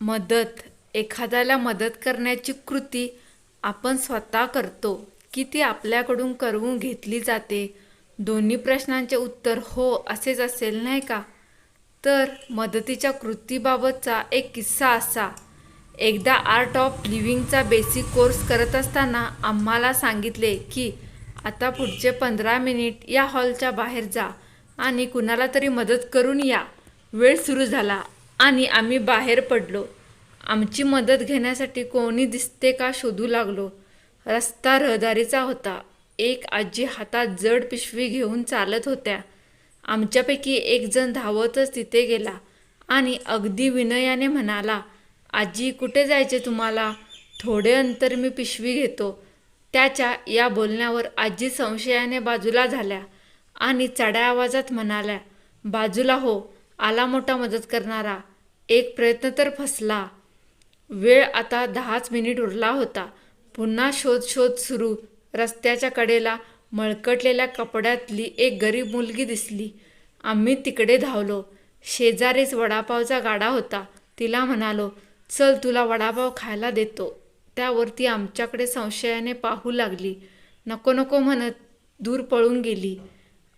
मदत एखाद्याला मदत करण्याची कृती आपण स्वतः करतो की ती आपल्याकडून करवून घेतली जाते. दोन्ही प्रश्नांचे उत्तर हो असेच असेल नाही का? तर मदतीच्या कृतीबाबतचा एक किस्सा असा. एकदा आर्ट ऑफ लिव्हिंगचा बेसिक कोर्स करत असताना आम्हाला सांगितले की आता पुढचे पंधरा मिनिट या हॉलच्या बाहेर जा आणि कुणाला तरी मदत करून या. वेळ सुरू झाला. आणि आम्ही बाहेर पडलो. आमची मदत घेण्यासाठी कोणी दिसते का शोधू लागलो. रस्ता रहदारीचा होता. एक आजी हातात जड पिशवी घेऊन चालत होत्या. आमच्यापैकी एक जण धावतच तिथे गेला आणि अगदी विनयाने म्हणाला आजी कुठे जायचे तुम्हाला? थोडे अंतर मी पिशवी घेतो. त्याच्या या बोलण्यावर आजी संशयाने बाजूला झाल्या आणि चढ्या आवाजात म्हणाल्या बाजूला हो आला मोठा मदत करणारा. एक प्रयत्न तर फसला. वेळ आता दहाच मिनिट उरला होता. पुन्हा शोध शोध सुरू. रस्त्याच्या कडेला मळकटलेल्या कपड्यातली एक गरीब मुलगी दिसली. आम्ही तिकडे धावलो. शेजारीच वडापावचा गाडा होता. तिला म्हणालो चल तुला वडापाव खायला देतो. त्यावर ती आमच्याकडे संशयाने पाहू लागली. नको नको म्हणत दूर पळून गेली.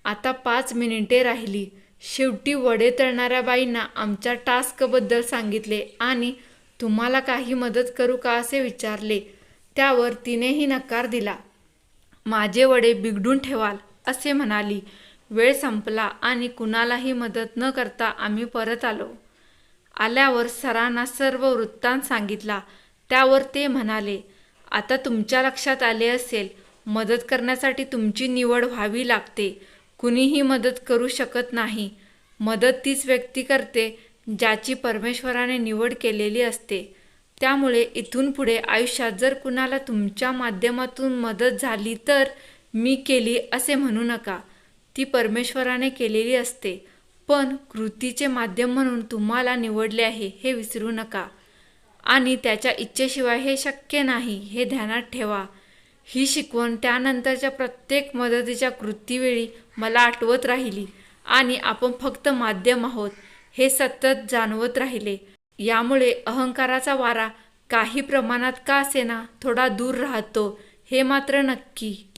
आता पाच मिनिटे राहिली. शेवटी वडे तळणाऱ्या बाईंना आमच्या टास्कबद्दल सांगितले आणि तुम्हाला काही मदत करू का असे विचारले. त्यावर तिनेही नकार दिला. माझे वडे बिघडून ठेवाल असे म्हणाली. वेळ संपला आणि कुणालाही मदत न करता आम्ही परत आलो. आल्यावर सरांना सर्व वृत्तांत सांगितला. त्यावर ते म्हणाले आता तुमच्या लक्षात आले असेल मदत करण्यासाठी तुमची निवड व्हावी लागते. कुणीही मदत करू शकत नाही. मदत तीच व्यक्ती करते ज्याची परमेश्वराने निवड केलेली असते. त्यामुळे इथून पुढे आयुष्यात जर कुणाला तुमच्या माध्यमातून मदत झाली तर मी केली असे म्हणू नका. ती परमेश्वराने केलेली असते. पण कृतीचे माध्यम म्हणून तुम्हाला निवडले आहे हे विसरू नका. आणि त्याच्या इच्छेशिवाय हे शक्य नाही. हे ध्यानात ठेवा. ही शिकवण त्यानंतरच्या प्रत्येक मदतीच्या कृतीवेळी मला आठवत राहिली. आणि आपण फक्त माध्यम आहोत हे सतत जाणवत राहिले. यामुळे अहंकाराचा वारा काही प्रमाणात का असेना थोडा दूर राहतो हे मात्र नक्की.